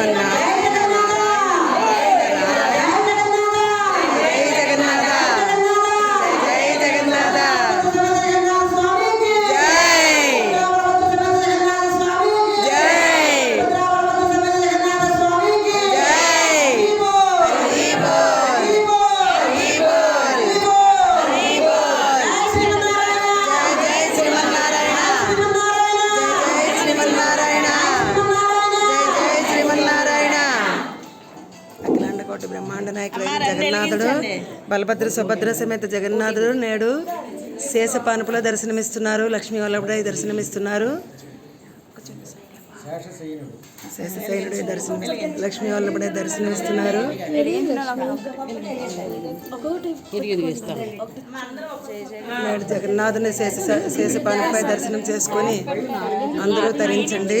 பண்ணலாம் దండనాయకుడైన జగన్నాథుడు బలభద్ర సుభద్ర సమేత జగన్నాథుడు నేడు శేషపానుపులో దర్శనమిస్తున్నారు లక్ష్మీ వల్లభుడై దర్శనమిస్తున్నారు. శేషశైలుడే దర్శనం లక్ష్మీ వల్లభుడే దర్శనమిస్తున్నారు. నేడు జగన్నాథుని శేష శేషపానుపై దర్శనం చేసుకొని అందరూ తరించండి.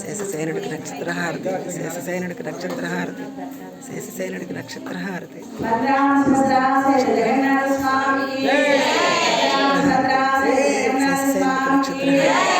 శేషసేనుడికి నక్షత్ర హారతి శేషసేనుడికి నక్షత్ర హారతి శేషసేనుడికి నక్షత్ర హారతి శేషసేనుడికి నక్షత్ర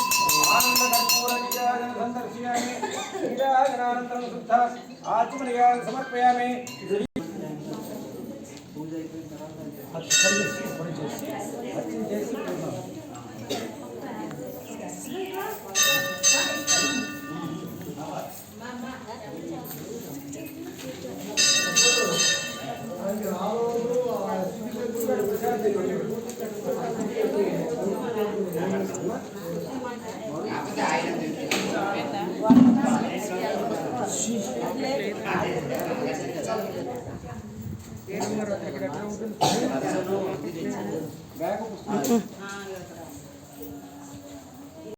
आनन्दकर्पूरनिजागनसन्दर्शयामि क्रीडागनानन्तरं शुद्धा आत्मनया पूजा బ్యాగ్ పుస్తకం